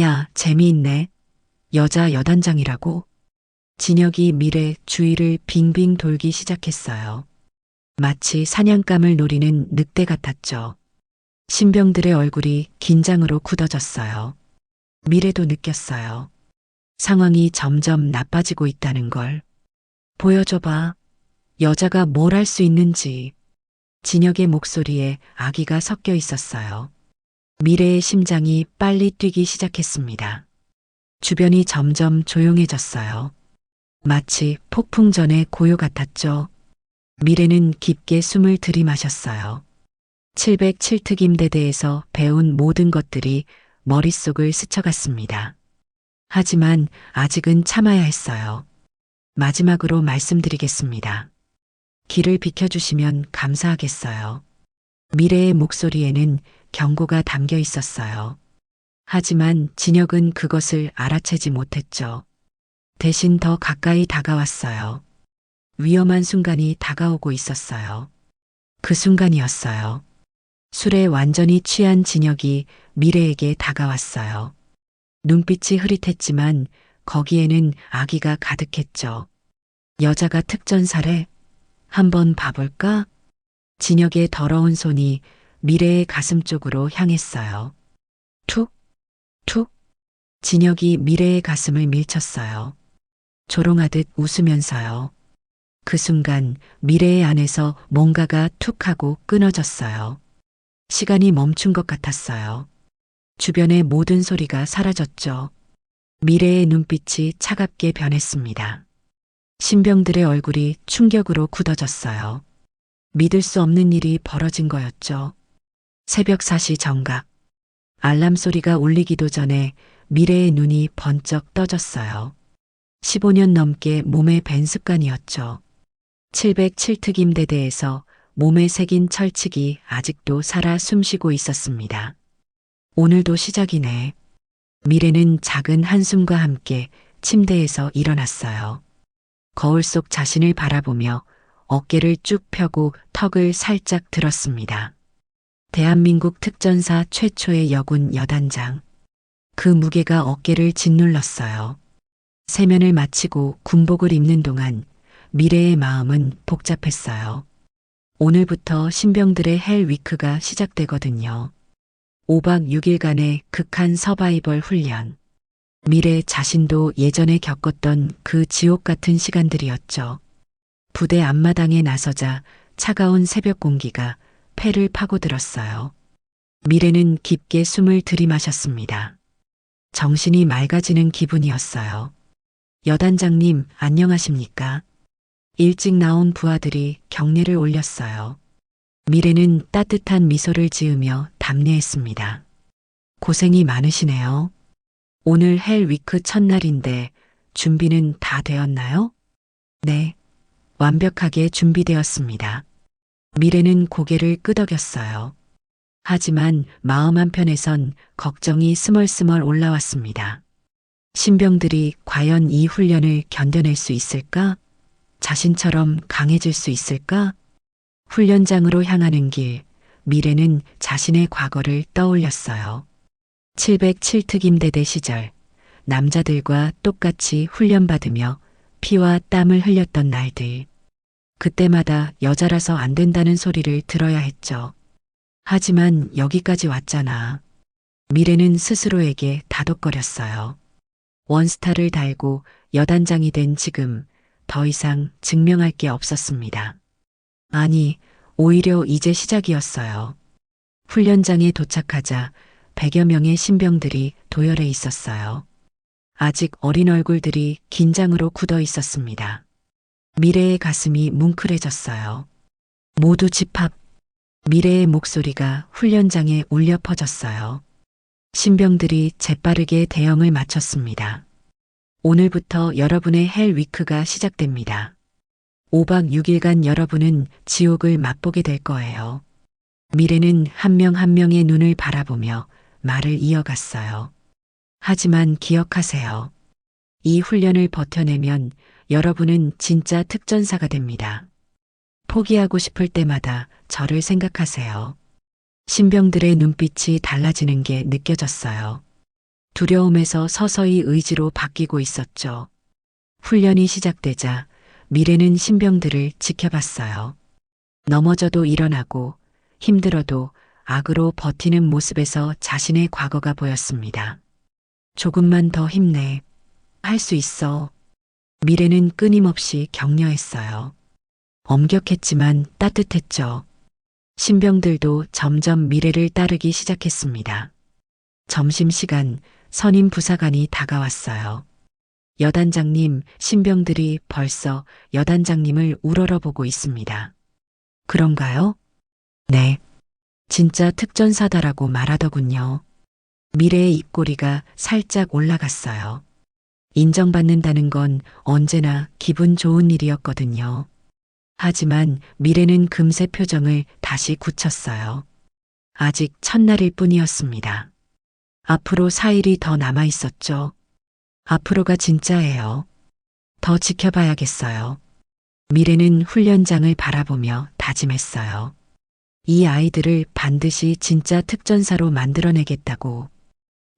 야, 재미있네. 여자 여단장이라고? 진혁이 미래 주위를 빙빙 돌기 시작했어요. 마치 사냥감을 노리는 늑대 같았죠. 신병들의 얼굴이 긴장으로 굳어졌어요. 미래도 느꼈어요. 상황이 점점 나빠지고 있다는 걸. 보여줘봐. 여자가 뭘 할 수 있는지. 진혁의 목소리에 아기가 섞여 있었어요. 미래의 심장이 빨리 뛰기 시작했습니다. 주변이 점점 조용해졌어요. 마치 폭풍 전의 고요 같았죠. 미래는 깊게 숨을 들이마셨어요. 707특 임대대에서 배운 모든 것들이 머릿속을 스쳐갔습니다. 하지만 아직은 참아야 했어요. 마지막으로 말씀드리겠습니다. 길을 비켜주시면 감사하겠어요. 미래의 목소리에는 경고가 담겨 있었어요. 하지만 진혁은 그것을 알아채지 못했죠. 대신 더 가까이 다가왔어요. 위험한 순간이 다가오고 있었어요. 그 순간이었어요. 술에 완전히 취한 진혁이 미래에게 다가왔어요. 눈빛이 흐릿했지만 거기에는 아기가 가득했죠. 여자가 특전사래? 한번 봐볼까? 진혁의 더러운 손이 미래의 가슴 쪽으로 향했어요. 툭, 툭. 진혁이 미래의 가슴을 밀쳤어요. 조롱하듯 웃으면서요. 그 순간 미래의 안에서 뭔가가 툭 하고 끊어졌어요. 시간이 멈춘 것 같았어요. 주변의 모든 소리가 사라졌죠. 미래의 눈빛이 차갑게 변했습니다. 신병들의 얼굴이 충격으로 굳어졌어요. 믿을 수 없는 일이 벌어진 거였죠. 새벽 4시 정각. 알람 소리가 울리기도 전에 미래의 눈이 번쩍 떠졌어요. 15년 넘게 몸에 밴 습관이었죠. 707특임 대대에서 몸에 새긴 철칙이 아직도 살아 숨쉬고 있었습니다. 오늘도 시작이네. 미래는 작은 한숨과 함께 침대에서 일어났어요. 거울 속 자신을 바라보며 어깨를 쭉 펴고 턱을 살짝 들었습니다. 대한민국 특전사 최초의 여군 여단장. 그 무게가 어깨를 짓눌렀어요. 세면을 마치고 군복을 입는 동안 미래의 마음은 복잡했어요. 오늘부터 신병들의 헬 위크가 시작되거든요. 5박 6일간의 극한 서바이벌 훈련. 미래 자신도 예전에 겪었던 그 지옥 같은 시간들이었죠. 부대 앞마당에 나서자 차가운 새벽 공기가 폐를 파고들었어요. 미래는 깊게 숨을 들이마셨습니다. 정신이 맑아지는 기분이었어요. 여단장님, 안녕하십니까? 일찍 나온 부하들이 경례를 올렸어요. 미래는 따뜻한 미소를 지으며 답례했습니다. 고생이 많으시네요. 오늘 헬 위크 첫날인데 준비는 다 되었나요? 네, 완벽하게 준비되었습니다. 미래는 고개를 끄덕였어요. 하지만 마음 한편에선 걱정이 스멀스멀 올라왔습니다. 신병들이 과연 이 훈련을 견뎌낼 수 있을까? 자신처럼 강해질 수 있을까? 훈련장으로 향하는 길, 미래는 자신의 과거를 떠올렸어요. 707특 임대대 시절, 남자들과 똑같이 훈련받으며 피와 땀을 흘렸던 날들. 그때마다 여자라서 안 된다는 소리를 들어야 했죠. 하지만 여기까지 왔잖아. 미래는 스스로에게 다독거렸어요. 원스타를 달고 여단장이 된 지금 더 이상 증명할 게 없었습니다. 아니, 오히려 이제 시작이었어요. 훈련장에 도착하자 100여 명의 신병들이 도열해 있었어요. 아직 어린 얼굴들이 긴장으로 굳어 있었습니다. 미래의 가슴이 뭉클해졌어요. 모두 집합. 미래의 목소리가 훈련장에 울려 퍼졌어요. 신병들이 재빠르게 대형을 마쳤습니다. 오늘부터 여러분의 헬 위크가 시작됩니다. 5박 6일간 여러분은 지옥을 맛보게 될 거예요. 미래는 한 명 한 명의 눈을 바라보며 말을 이어갔어요. 하지만 기억하세요. 이 훈련을 버텨내면 여러분은 진짜 특전사가 됩니다. 포기하고 싶을 때마다 저를 생각하세요. 신병들의 눈빛이 달라지는 게 느껴졌어요. 두려움에서 서서히 의지로 바뀌고 있었죠. 훈련이 시작되자 미래는 신병들을 지켜봤어요. 넘어져도 일어나고 힘들어도 악으로 버티는 모습에서 자신의 과거가 보였습니다. 조금만 더 힘내. 할 수 있어. 미래는 끊임없이 격려했어요. 엄격했지만 따뜻했죠. 신병들도 점점 미래를 따르기 시작했습니다. 점심시간 선임 부사관이 다가왔어요. 여단장님, 신병들이 벌써 여단장님을 우러러보고 있습니다. 그런가요? 네. 진짜 특전사다라고 말하더군요. 미래의 입꼬리가 살짝 올라갔어요. 인정받는다는 건 언제나 기분 좋은 일이었거든요. 하지만 미래는 금세 표정을 다시 굳혔어요. 아직 첫날일 뿐이었습니다. 앞으로 4일이 더 남아 있었죠. 앞으로가 진짜예요. 더 지켜봐야겠어요. 미래는 훈련장을 바라보며 다짐했어요. 이 아이들을 반드시 진짜 특전사로 만들어내겠다고.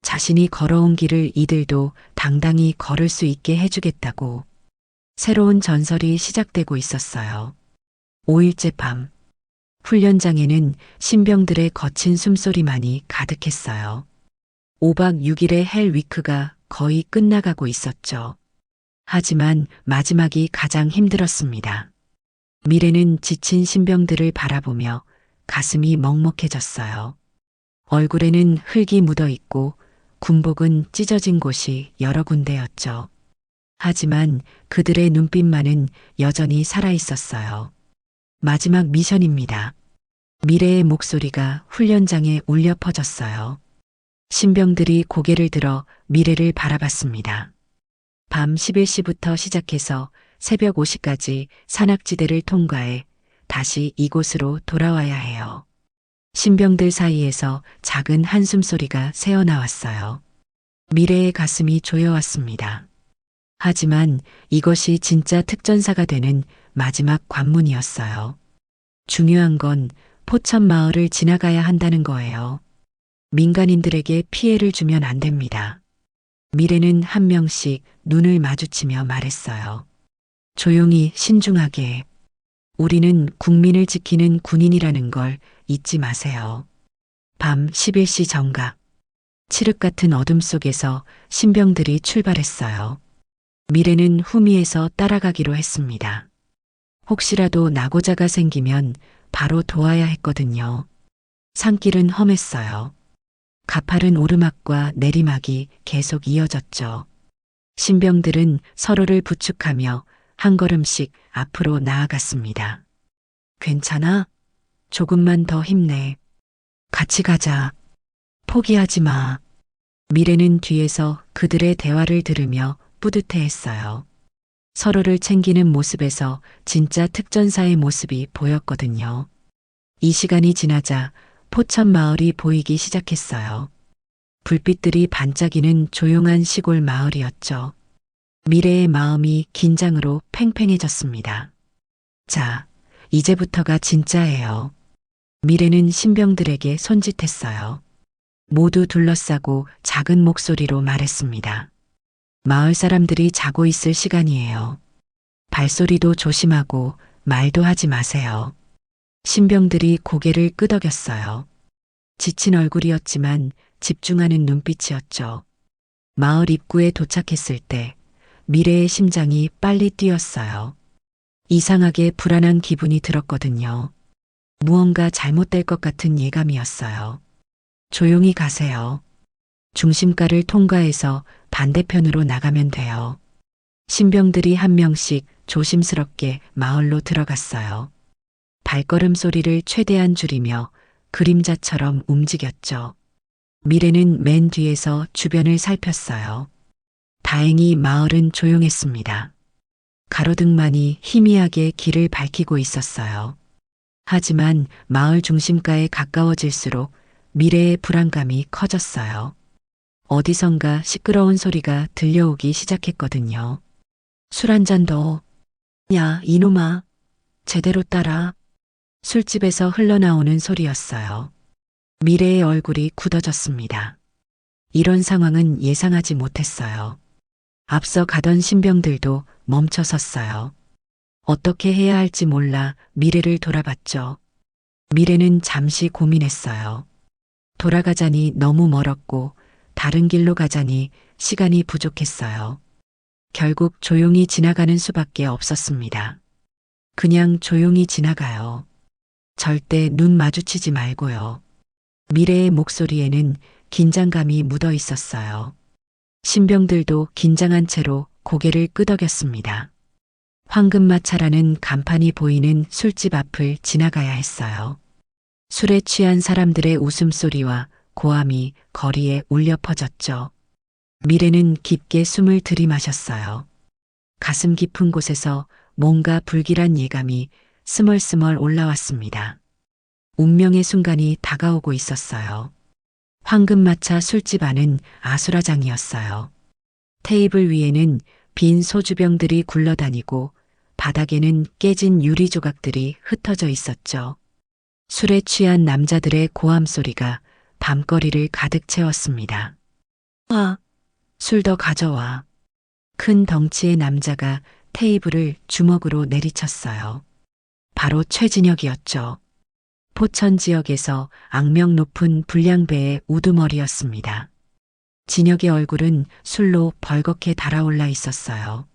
자신이 걸어온 길을 이들도 당당히 걸을 수 있게 해주겠다고. 새로운 전설이 시작되고 있었어요. 5일째 밤. 훈련장에는 신병들의 거친 숨소리만이 가득했어요. 5박 6일의 헬 위크가 거의 끝나가고 있었죠. 하지만 마지막이 가장 힘들었습니다. 미래는 지친 신병들을 바라보며 가슴이 먹먹해졌어요. 얼굴에는 흙이 묻어 있고 군복은 찢어진 곳이 여러 군데였죠. 하지만 그들의 눈빛만은 여전히 살아 있었어요. 마지막 미션입니다. 미래의 목소리가 훈련장에 울려 퍼졌어요. 신병들이 고개를 들어 미래를 바라봤습니다. 밤 11시부터 시작해서 새벽 5시까지 산악지대를 통과해 다시 이곳으로 돌아와야 해요. 신병들 사이에서 작은 한숨 소리가 새어나왔어요. 미래의 가슴이 조여왔습니다. 하지만 이것이 진짜 특전사가 되는 마지막 관문이었어요. 중요한 건 포천 마을을 지나가야 한다는 거예요. 민간인들에게 피해를 주면 안 됩니다. 미래는 한 명씩 눈을 마주치며 말했어요. 조용히 신중하게. 우리는 국민을 지키는 군인이라는 걸 잊지 마세요. 밤 11시 정각. 칠흑 같은 어둠 속에서 신병들이 출발했어요. 미래는 후미에서 따라가기로 했습니다. 혹시라도 낙오자가 생기면 바로 도와야 했거든요. 산길은 험했어요. 가파른 오르막과 내리막이 계속 이어졌죠. 신병들은 서로를 부축하며 한 걸음씩 앞으로 나아갔습니다. 괜찮아? 조금만 더 힘내. 같이 가자. 포기하지 마. 미래는 뒤에서 그들의 대화를 들으며 뿌듯해 했어요. 서로를 챙기는 모습에서 진짜 특전사의 모습이 보였거든요. 이 시간이 지나자 포천 마을이 보이기 시작했어요. 불빛들이 반짝이는 조용한 시골 마을이었죠. 미래의 마음이 긴장으로 팽팽해졌습니다. 자, 이제부터가 진짜예요. 미래는 신병들에게 손짓했어요. 모두 둘러싸고 작은 목소리로 말했습니다. 마을 사람들이 자고 있을 시간이에요. 발소리도 조심하고 말도 하지 마세요. 신병들이 고개를 끄덕였어요. 지친 얼굴이었지만 집중하는 눈빛이었죠. 마을 입구에 도착했을 때 미래의 심장이 빨리 뛰었어요. 이상하게 불안한 기분이 들었거든요. 무언가 잘못될 것 같은 예감이었어요. 조용히 가세요. 중심가를 통과해서 반대편으로 나가면 돼요. 신병들이 한 명씩 조심스럽게 마을로 들어갔어요. 발걸음 소리를 최대한 줄이며 그림자처럼 움직였죠. 미래는 맨 뒤에서 주변을 살폈어요. 다행히 마을은 조용했습니다. 가로등만이 희미하게 길을 밝히고 있었어요. 하지만 마을 중심가에 가까워질수록 미래의 불안감이 커졌어요. 어디선가 시끄러운 소리가 들려오기 시작했거든요. 술 한 잔 더. 야, 이놈아. 제대로 따라. 술집에서 흘러나오는 소리였어요. 미래의 얼굴이 굳어졌습니다. 이런 상황은 예상하지 못했어요. 앞서 가던 신병들도 멈춰 섰어요. 어떻게 해야 할지 몰라 미래를 돌아봤죠. 미래는 잠시 고민했어요. 돌아가자니 너무 멀었고 다른 길로 가자니 시간이 부족했어요. 결국 조용히 지나가는 수밖에 없었습니다. 그냥 조용히 지나가요. 절대 눈 마주치지 말고요. 미래의 목소리에는 긴장감이 묻어 있었어요. 신병들도 긴장한 채로 고개를 끄덕였습니다. 황금마차라는 간판이 보이는 술집 앞을 지나가야 했어요. 술에 취한 사람들의 웃음소리와 고함이 거리에 울려 퍼졌죠. 미래는 깊게 숨을 들이마셨어요. 가슴 깊은 곳에서 뭔가 불길한 예감이 스멀스멀 올라왔습니다. 운명의 순간이 다가오고 있었어요. 황금마차 술집 안은 아수라장이었어요. 테이블 위에는 빈 소주병들이 굴러다니고 바닥에는 깨진 유리 조각들이 흩어져 있었죠. 술에 취한 남자들의 고함 소리가 밤거리를 가득 채웠습니다. 아, 술더 가져와. 큰 덩치의 남자가 테이블을 주먹으로 내리쳤어요. 바로 최진혁이었죠. 포천 지역에서 악명 높은 불량배의 우두머리였습니다. 진혁의 얼굴은 술로 벌겋게 달아올라 있었어요.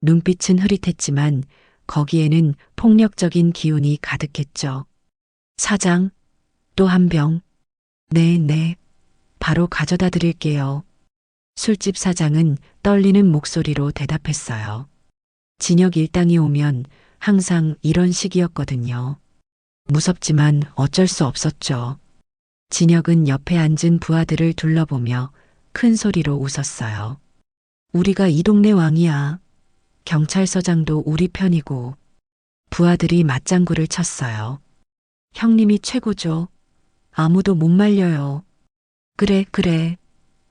눈빛은 흐릿했지만 거기에는 폭력적인 기운이 가득했죠. 사장, 또 한 병. 네, 네. 바로 가져다 드릴게요. 술집 사장은 떨리는 목소리로 대답했어요. 진혁 일당이 오면 항상 이런 식이었거든요. 무섭지만 어쩔 수 없었죠. 진혁은 옆에 앉은 부하들을 둘러보며 큰 소리로 웃었어요. 우리가 이 동네 왕이야. 경찰서장도 우리 편이고. 부하들이 맞장구를 쳤어요. 형님이 최고죠. 아무도 못 말려요. 그래, 그래.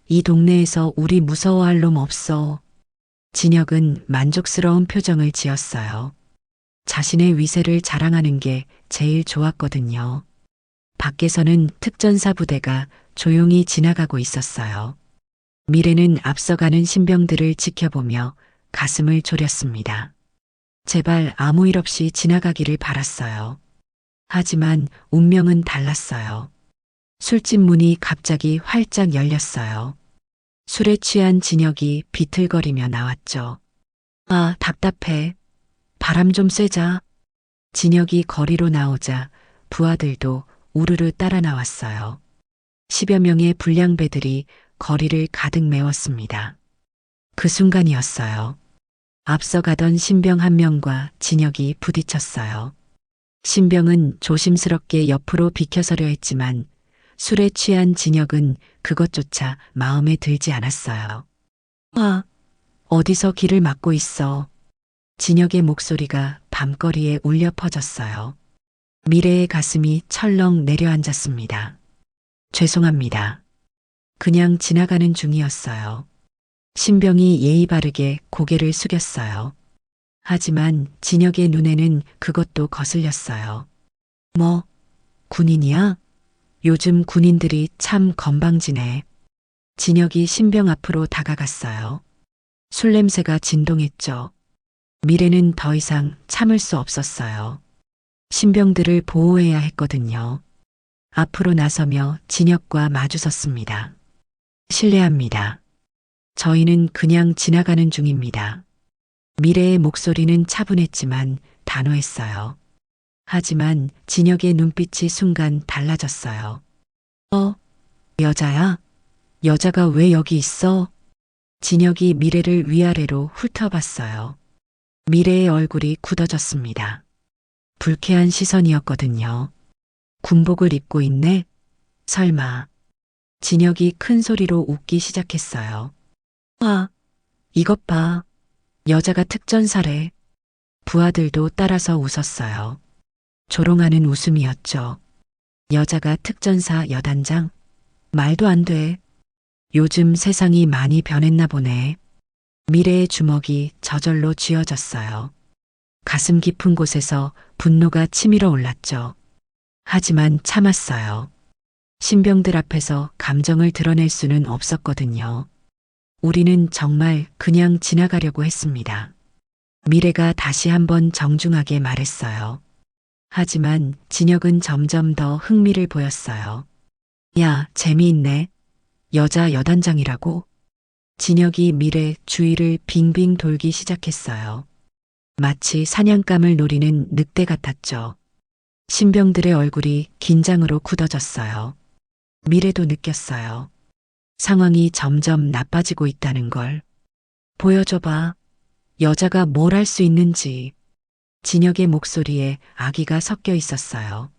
이 동네에서 우리 무서워할 놈 없어. 진혁은 만족스러운 표정을 지었어요. 자신의 위세를 자랑하는 게 제일 좋았거든요. 밖에서는 특전사 부대가 조용히 지나가고 있었어요. 미래는 앞서가는 신병들을 지켜보며 가슴을 졸였습니다. 제발 아무 일 없이 지나가기를 바랐어요. 하지만 운명은 달랐어요. 술집 문이 갑자기 활짝 열렸어요. 술에 취한 진혁이 비틀거리며 나왔죠. 아, 답답해. 바람 좀 쐬자. 진혁이 거리로 나오자 부하들도 우르르 따라 나왔어요. 십여 명의 불량배들이 거리를 가득 메웠습니다. 그 순간이었어요. 앞서가던 신병 한 명과 진혁이 부딪혔어요. 신병은 조심스럽게 옆으로 비켜서려 했지만 술에 취한 진혁은 그것조차 마음에 들지 않았어요. 아, 어디서 길을 막고 있어. 진혁의 목소리가 밤거리에 울려 퍼졌어요. 미래의 가슴이 철렁 내려앉았습니다. 죄송합니다. 그냥 지나가는 중이었어요. 신병이 예의 바르게 고개를 숙였어요. 하지만 진혁의 눈에는 그것도 거슬렸어요. 뭐, 군인이야? 요즘 군인들이 참 건방지네. 진혁이 신병 앞으로 다가갔어요. 술 냄새가 진동했죠. 미래는 더 이상 참을 수 없었어요. 신병들을 보호해야 했거든요. 앞으로 나서며 진혁과 마주섰습니다. 실례합니다. 저희는 그냥 지나가는 중입니다. 미래의 목소리는 차분했지만 단호했어요. 하지만 진혁의 눈빛이 순간 달라졌어요. 어? 여자야? 여자가 왜 여기 있어? 진혁이 미래를 위아래로 훑어봤어요. 미래의 얼굴이 굳어졌습니다. 불쾌한 시선이었거든요. 군복을 입고 있네? 설마. 진혁이 큰 소리로 웃기 시작했어요. 아, 이것 봐. 여자가 특전사래. 부하들도 따라서 웃었어요. 조롱하는 웃음이었죠. 여자가 특전사 여단장? 말도 안 돼. 요즘 세상이 많이 변했나 보네. 미래의 주먹이 저절로 쥐어졌어요. 가슴 깊은 곳에서 분노가 치밀어 올랐죠. 하지만 참았어요. 신병들 앞에서 감정을 드러낼 수는 없었거든요. 우리는 정말 그냥 지나가려고 했습니다. 미래가 다시 한번 정중하게 말했어요. 하지만 진혁은 점점 더 흥미를 보였어요. 야, 재미있네. 여자 여단장이라고? 진혁이 미래 주위를 빙빙 돌기 시작했어요. 마치 사냥감을 노리는 늑대 같았죠. 신병들의 얼굴이 긴장으로 굳어졌어요. 미래도 느꼈어요. 상황이 점점 나빠지고 있다는 걸. 보여줘봐. 여자가 뭘 할 수 있는지. 진혁의 목소리에 아기가 섞여 있었어요.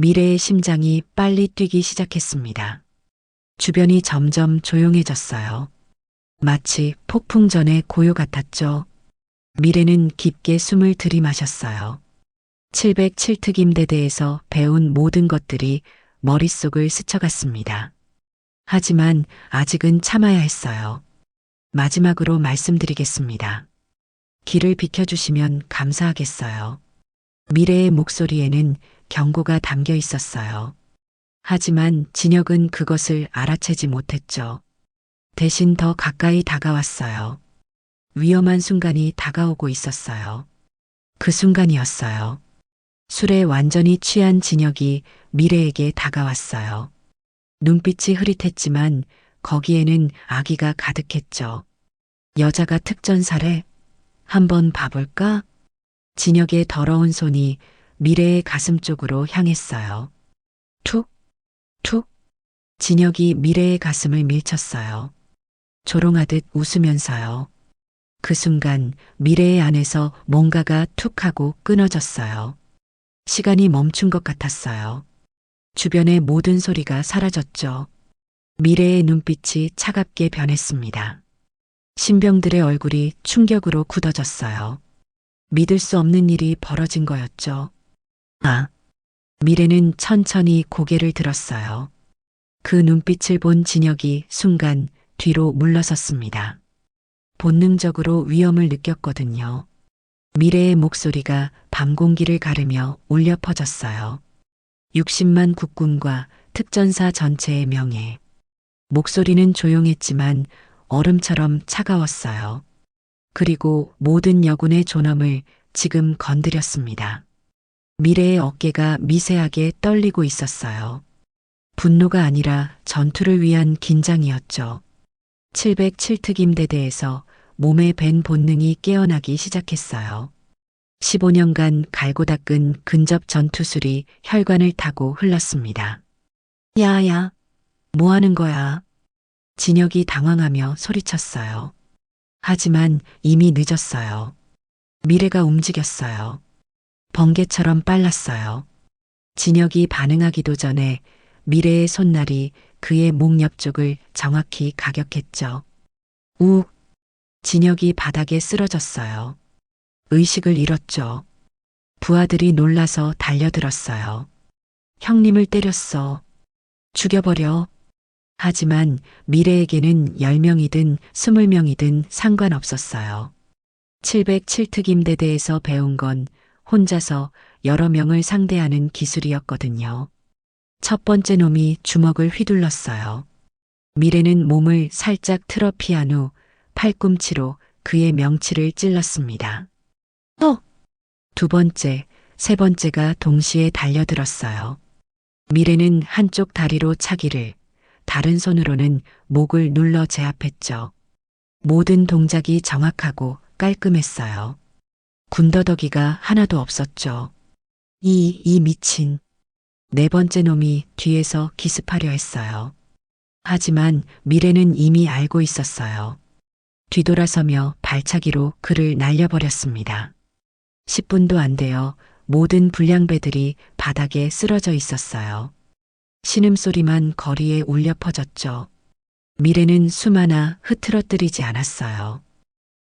미래의 심장이 빨리 뛰기 시작했습니다. 주변이 점점 조용해졌어요. 마치 폭풍 전의 고요 같았죠. 미래는 깊게 숨을 들이마셨어요. 707특임대대에서 배운 모든 것들이 머릿속을 스쳐갔습니다. 하지만 아직은 참아야 했어요. 마지막으로 말씀드리겠습니다. 길을 비켜주시면 감사하겠어요. 미래의 목소리에는 경고가 담겨 있었어요. 하지만 진혁은 그것을 알아채지 못했죠. 대신 더 가까이 다가왔어요. 위험한 순간이 다가오고 있었어요. 그 순간이었어요. 술에 완전히 취한 진혁이 미래에게 다가왔어요. 눈빛이 흐릿했지만 거기에는 아기가 가득했죠. 여자가 특전사래? 한번 봐볼까? 진혁의 더러운 손이 미래의 가슴 쪽으로 향했어요. 툭, 툭. 진혁이 미래의 가슴을 밀쳤어요. 조롱하듯 웃으면서요. 그 순간 미래의 안에서 뭔가가 툭 하고 끊어졌어요. 시간이 멈춘 것 같았어요. 주변의 모든 소리가 사라졌죠. 미래의 눈빛이 차갑게 변했습니다. 신병들의 얼굴이 충격으로 굳어졌어요. 믿을 수 없는 일이 벌어진 거였죠. 아. 미래는 천천히 고개를 들었어요. 그 눈빛을 본 진혁이 순간 뒤로 물러섰습니다. 본능적으로 위험을 느꼈거든요. 미래의 목소리가 밤 공기를 가르며 울려 퍼졌어요. 60만 국군과 특전사 전체의 명예. 목소리는 조용했지만 얼음처럼 차가웠어요. 그리고 모든 여군의 존엄을 지금 건드렸습니다. 미래의 어깨가 미세하게 떨리고 있었어요. 분노가 아니라 전투를 위한 긴장이었죠. 707특임대대에서 몸에 밴 본능이 깨어나기 시작했어요. 15년간 갈고 닦은 근접 전투술이 혈관을 타고 흘렀습니다. 야야, 뭐 하는 거야? 진혁이 당황하며 소리쳤어요. 하지만 이미 늦었어요. 미래가 움직였어요. 번개처럼 빨랐어요. 진혁이 반응하기도 전에 미래의 손날이 그의 목 옆쪽을 정확히 가격했죠. 욱! 진혁이 바닥에 쓰러졌어요. 의식을 잃었죠. 부하들이 놀라서 달려들었어요. 형님을 때렸어. 죽여버려. 하지만 미래에게는 10명이든 20명이든 상관없었어요. 707특 임대대에서 배운 건 혼자서 여러 명을 상대하는 기술이었거든요. 첫 번째 놈이 주먹을 휘둘렀어요. 미래는 몸을 살짝 틀어 피한 후 팔꿈치로 그의 명치를 찔렀습니다. 어! 두 번째, 세 번째가 동시에 달려들었어요. 미래는 한쪽 다리로 차기를, 다른 손으로는 목을 눌러 제압했죠. 모든 동작이 정확하고 깔끔했어요. 군더더기가 하나도 없었죠. 이, 이 미친. 네 번째 놈이 뒤에서 기습하려 했어요. 하지만 미래는 이미 알고 있었어요. 뒤돌아서며 발차기로 그를 날려버렸습니다. 10분도 안 되어 모든 불량배들이 바닥에 쓰러져 있었어요. 신음소리만 거리에 울려 퍼졌죠. 미래는 숨 하나 흐트러뜨리지 않았어요.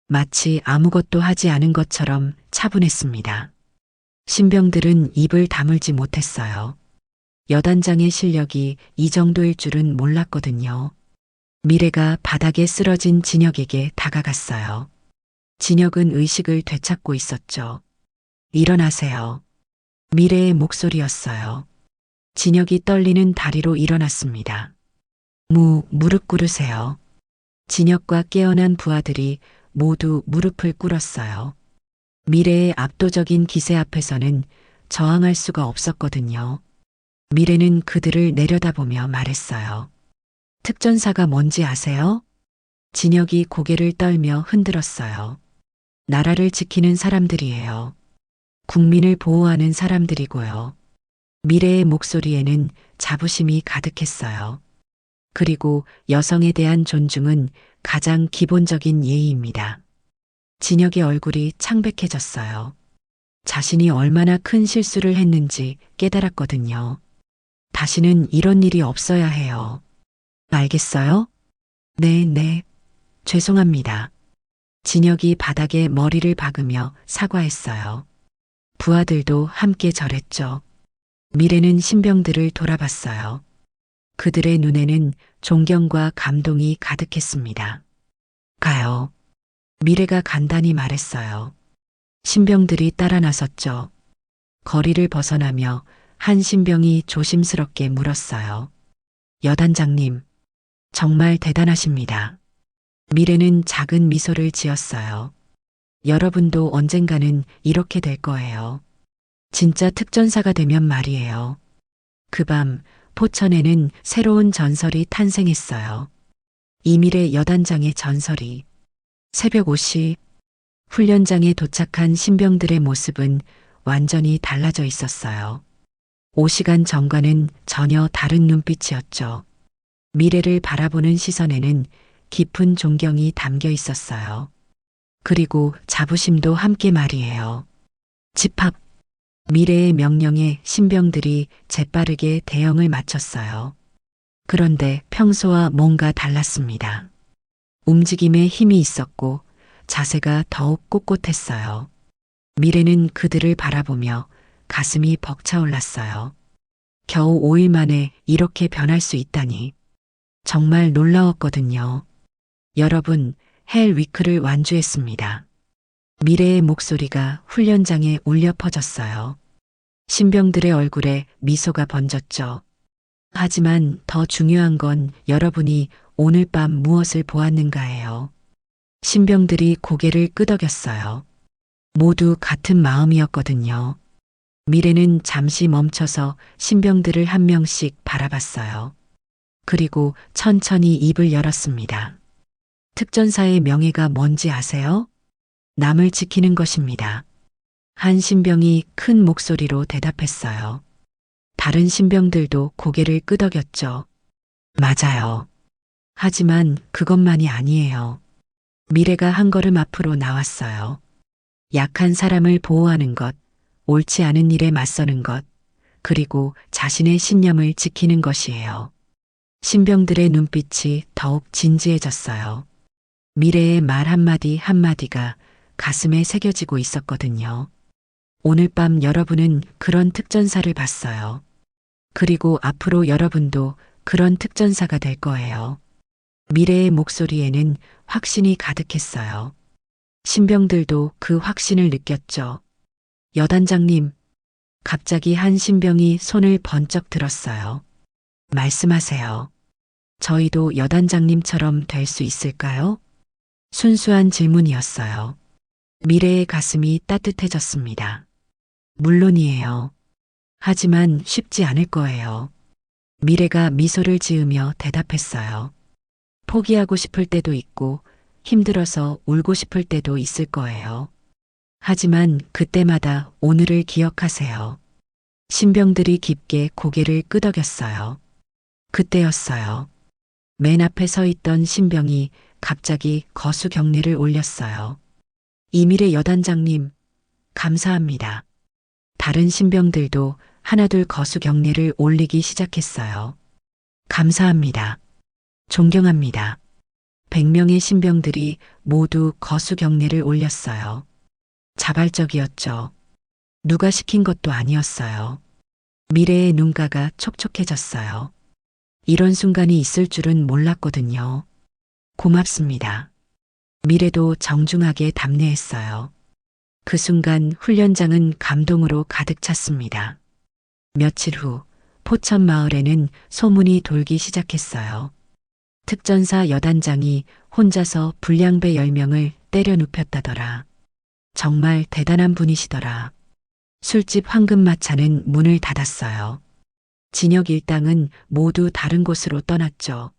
마치 아무것도 하지 않은 것처럼 차분했습니다. 신병들은 입을 다물지 못했어요. 여단장의 실력이 이 정도일 줄은 몰랐거든요. 미래가 바닥에 쓰러진 진혁에게 다가갔어요. 진혁은 의식을 되찾고 있었죠. 일어나세요. 미래의 목소리였어요. 진혁이 떨리는 다리로 일어났습니다. 무, 무릎 꿇으세요. 진혁과 깨어난 부하들이 모두 무릎을 꿇었어요. 미래의 압도적인 기세 앞에서는 저항할 수가 없었거든요. 미래는 그들을 내려다보며 말했어요. 특전사가 뭔지 아세요? 진혁이 고개를 떨며 흔들었어요. 나라를 지키는 사람들이에요. 국민을 보호하는 사람들이고요. 미래의 목소리에는 자부심이 가득했어요. 그리고 여성에 대한 존중은 가장 기본적인 예의입니다. 진혁의 얼굴이 창백해졌어요. 자신이 얼마나 큰 실수를 했는지 깨달았거든요. 다시는 이런 일이 없어야 해요. 알겠어요? 네, 네. 죄송합니다. 진혁이 바닥에 머리를 박으며 사과했어요. 부하들도 함께 절했죠. 미래는 신병들을 돌아봤어요. 그들의 눈에는 존경과 감동이 가득했습니다. 가요. 미래가 간단히 말했어요. 신병들이 따라 나섰죠. 거리를 벗어나며 한 신병이 조심스럽게 물었어요. 여단장님, 정말 대단하십니다. 미래는 작은 미소를 지었어요. 여러분도 언젠가는 이렇게 될 거예요. 진짜 특전사가 되면 말이에요. 그 밤 포천에는 새로운 전설이 탄생했어요. 이밀의 여단장의 전설이 새벽 5시 훈련장에 도착한 신병들의 모습은 완전히 달라져 있었어요. 5시간 전과는 전혀 다른 눈빛이었죠. 미래를 바라보는 시선에는 깊은 존경이 담겨 있었어요. 그리고 자부심도 함께 말이에요. 집합. 미래의 명령에 신병들이 재빠르게 대응을 마쳤어요. 그런데 평소와 뭔가 달랐습니다. 움직임에 힘이 있었고 자세가 더욱 꼿꼿했어요. 미래는 그들을 바라보며 가슴이 벅차올랐어요. 겨우 5일 만에 이렇게 변할 수 있다니. 정말 놀라웠거든요. 여러분, 헬 위크를 완주했습니다. 미래의 목소리가 훈련장에 울려 퍼졌어요. 신병들의 얼굴에 미소가 번졌죠. 하지만 더 중요한 건 여러분이 오늘 밤 무엇을 보았는가예요. 신병들이 고개를 끄덕였어요. 모두 같은 마음이었거든요. 미래는 잠시 멈춰서 신병들을 한 명씩 바라봤어요. 그리고 천천히 입을 열었습니다. 특전사의 명예가 뭔지 아세요? 남을 지키는 것입니다. 한 신병이 큰 목소리로 대답했어요. 다른 신병들도 고개를 끄덕였죠. 맞아요. 하지만 그것만이 아니에요. 미래가 한 걸음 앞으로 나왔어요. 약한 사람을 보호하는 것, 옳지 않은 일에 맞서는 것, 그리고 자신의 신념을 지키는 것이에요. 신병들의 눈빛이 더욱 진지해졌어요. 미래의 말 한마디 한마디가 가슴에 새겨지고 있었거든요. 오늘 밤 여러분은 그런 특전사를 봤어요. 그리고 앞으로 여러분도 그런 특전사가 될 거예요. 미래의 목소리에는 확신이 가득했어요. 신병들도 그 확신을 느꼈죠. 여단장님, 갑자기 한 신병이 손을 번쩍 들었어요. 말씀하세요. 저희도 여단장님처럼 될 수 있을까요? 순수한 질문이었어요. 미래의 가슴이 따뜻해졌습니다. 물론이에요. 하지만 쉽지 않을 거예요. 미래가 미소를 지으며 대답했어요. 포기하고 싶을 때도 있고 힘들어서 울고 싶을 때도 있을 거예요. 하지만 그때마다 오늘을 기억하세요. 신병들이 깊게 고개를 끄덕였어요. 그때였어요. 맨 앞에 서 있던 신병이 갑자기 거수 경례를 올렸어요. 이밀의 여단장님, 감사합니다. 다른 신병들도 하나둘 거수 경례를 올리기 시작했어요. 감사합니다. 존경합니다. 100명의 신병들이 모두 거수 경례를 올렸어요. 자발적이었죠. 누가 시킨 것도 아니었어요. 미래의 눈가가 촉촉해졌어요. 이런 순간이 있을 줄은 몰랐거든요. 고맙습니다. 미래도 정중하게 답례했어요. 그 순간 훈련장은 감동으로 가득 찼습니다. 며칠 후 포천 마을에는 소문이 돌기 시작했어요. 특전사 여단장이 혼자서 불량배 10명을 때려 눕혔다더라. 정말 대단한 분이시더라. 술집 황금마차는 문을 닫았어요. 진역 일당은 모두 다른 곳으로 떠났죠.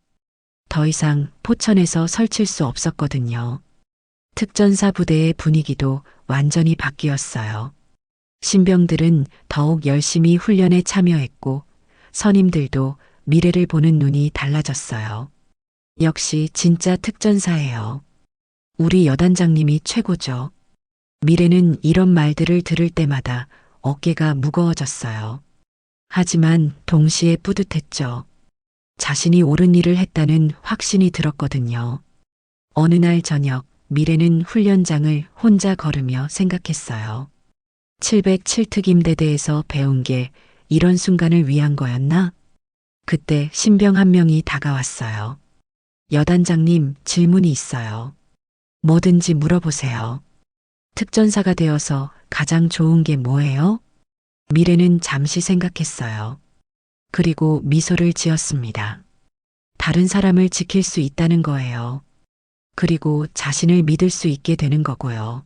더 이상 포천에서 설칠 수 없었거든요. 특전사 부대의 분위기도 완전히 바뀌었어요. 신병들은 더욱 열심히 훈련에 참여했고 선임들도 미래를 보는 눈이 달라졌어요. 역시 진짜 특전사예요. 우리 여단장님이 최고죠. 미래는 이런 말들을 들을 때마다 어깨가 무거워졌어요. 하지만 동시에 뿌듯했죠. 자신이 옳은 일을 했다는 확신이 들었거든요. 어느 날 저녁 미래는 훈련장을 혼자 걸으며 생각했어요. 707특 임대대에서 배운 게 이런 순간을 위한 거였나? 그때 신병 한 명이 다가왔어요. 여단장님 질문이 있어요. 뭐든지 물어보세요. 특전사가 되어서 가장 좋은 게 뭐예요? 미래는 잠시 생각했어요. 그리고 미소를 지었습니다. 다른 사람을 지킬 수 있다는 거예요. 그리고 자신을 믿을 수 있게 되는 거고요.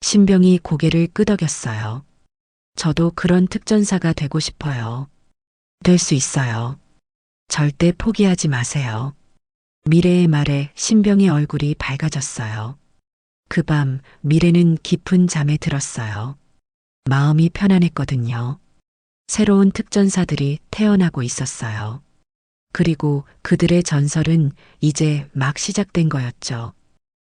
신병이 고개를 끄덕였어요. 저도 그런 특전사가 되고 싶어요. 될 수 있어요. 절대 포기하지 마세요. 미래의 말에 신병의 얼굴이 밝아졌어요. 그 밤 미래는 깊은 잠에 들었어요. 마음이 편안했거든요. 새로운 특전사들이 태어나고 있었어요. 그리고 그들의 전설은 이제 막 시작된 거였죠.